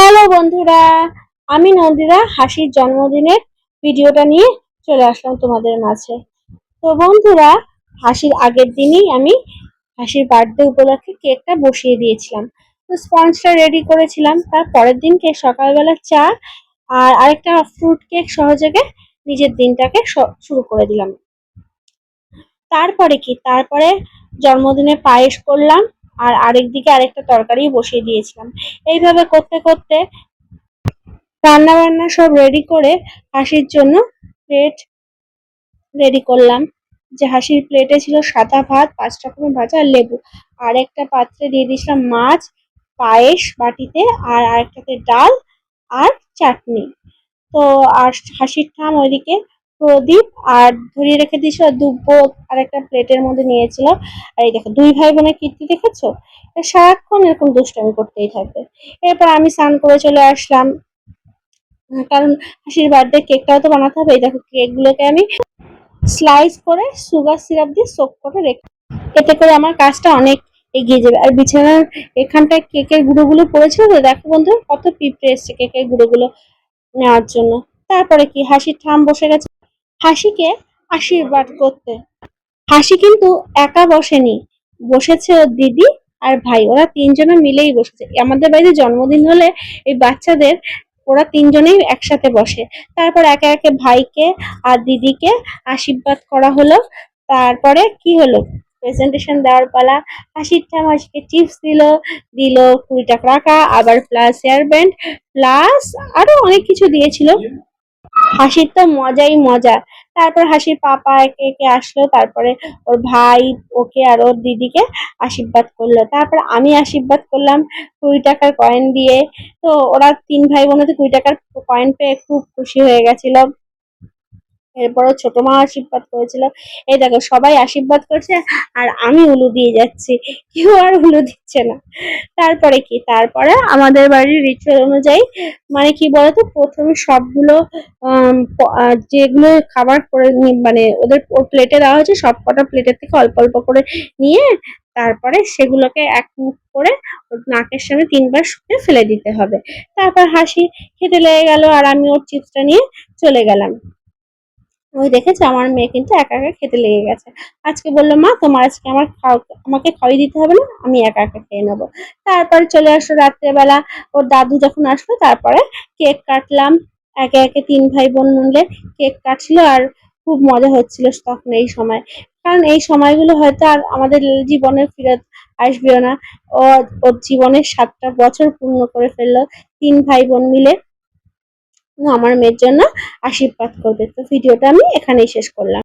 Hello বন্ধুরা, আমি নন্দিতা, হাসির জন্মদিনের ভিডিওটা নিয়ে চলে আসলাম তোমাদের মাঝে। তো বন্ধুরা, হাসির আগের দিনই আমি হাসির বার্থডে উপলক্ষে কেকটা বসিয়ে দিয়েছিলাম। তো স্পঞ্জটা রেডি করেছিলাম, তার পরের দিনকে সকালবেলা চা আর আরেকটা ফ্রুট কেক সহযোগে নিজের দিনটাকে শুরু করে দিলাম। তারপরে কি? তারপরে জন্মদিনে পায়েস করলাম আর আরেক দিকে আরেকটা তরকারি বসিয়ে দিয়েছিলাম। এইভাবে করতে করতে রান্না বান্না সব রেডি করে হাসির জন্য প্লেট রেডি করলাম। যে হাসির প্লেটে ছিল সাদা ভাত, পাঁচ রকমের ভাজা আর লেবু। আর একটা পাত্রে দিয়ে দিয়েছিলাম মাছ, পায়েস বাটিতে আর আরেকটাতে ডাল আর চাটনি। তো আর হাসির ঠাম ওইদিকে প্রদীপ, আর ধরিয়ে রেখে দিয়েছিল দুব্বো আর একটা প্লেটের মধ্যে নিয়েছিল আর এই দেখো, দুই ভাই বোনের কীর্তি দেখেছ? সারাক্ষণ এরকম দুষ্টামি করতেই থাকবে এরপর আমি স্নান করে চলে আসলাম। কারণ হাসির বার্থডে কেকটাও তো বানাতে হবে। এই দেখো, কেকগুলোকে আমি স্লাইস করে সুগার সিরাপ দিয়ে সোক করে রেখে এতে করে আমার কাজটা অনেক এগিয়ে যাবে। আর বিছানার এখানটায় কেকের গুঁড়োগুলো পড়েছিল তো দেখো বন্ধু কত পিঁপড়ে এসছে কেকের গুঁড়োগুলো নেওয়ার জন্য। তারপরে কি? হাসির ঠাম বসে গেছে। হাসিকে আশীর্বাদ করতে। হাসি কিন্তু একা বসেনি, বসেছে ওর দিদি আর ভাই। ওরা তিনজনে মিলেই বসেছে। আমাদের বাড়িতে জন্মদিন হলে এই বাচ্চাদের, ওরা তিনজনেই একসাথে বসে। তারপর একে একে ভাইকে আর দিদিকে আশীর্বাদ করা হলো। তারপরে কি হলো? প্রেজেন্টেশন দেওয়ার পালা। হাসির ঠাম হাসিকে চিপস দিল দিল কুড়ি টাকা। রাখা আবার প্লাস হেয়ার ব্যান্ড প্লাস আরও অনেক কিছু দিয়েছিল। হাসির তো মজাই মজা। তারপর হাসির পাপা একে একে আসলো, তারপরে ওর ভাই, ওকে আর ওর দিদিকে আশীর্বাদ করল। তারপর আমি আশীর্বাদ করলাম কুড়ি টাকার কয়েন দিয়ে। তো ওরা তিন ভাই বোন তো কুড়ি টাকার কয়েন পেয়ে খুব খুশি হয়ে গেছিল। এরপর ওর ছোট মা আশীর্বাদ করেছিল। এই দেখো, সবাই আশীর্বাদ করছে আর আমি উলু দিয়ে যাচ্ছি। কেউ আর উলু দিচ্ছে না। তারপরে কি? তারপরে আমাদের বাড়ির রিচুয়াল অনুযায়ী মানে কি বলতো, প্রথমে সবগুলো যেগুলো খাবার করে মানে ওদের প্লেটে দেওয়া হয়েছে সব কটা প্লেটের থেকে অল্প অল্প করে নিয়ে তারপরে সেগুলোকে এক মুখ করে নাকের সামনে তিনবার শুকে ফেলে দিতে হবে। তারপর হাসি খেতে লেগে গেল আর আমি ওর চিপসটা নিয়ে চলে গেলাম। ওই দেখেছে আমার মেয়ে কিন্তু একা একা খেতে লেগে গেছে। আজকে বলল, মা, তোমার আজকে আমার আমাকে খাওয়াই দিতে হবে না, আমি একা একা খেয়ে নেব। তারপরে চলে আসলো রাত্রেবেলা। ওর দাদু যখন আসলো, তারপরে কেক কাটলাম। একে একে তিন ভাই বোন মিলে কেক কাটছিল আর খুব মজা হচ্ছিল তখন এই সময়। কারণ এই সময়গুলো হয়তো আর আমাদের জীবনে ফিরত আসবেও না। ও, ওর জীবনের সাতটা বছর পূর্ণ করে ফেলল। তিন ভাই বোন মিলে আমার মেয়ের জন্য আশীর্বাদ করবে। তো ভিডিওটা আমি এখানেই শেষ করলাম।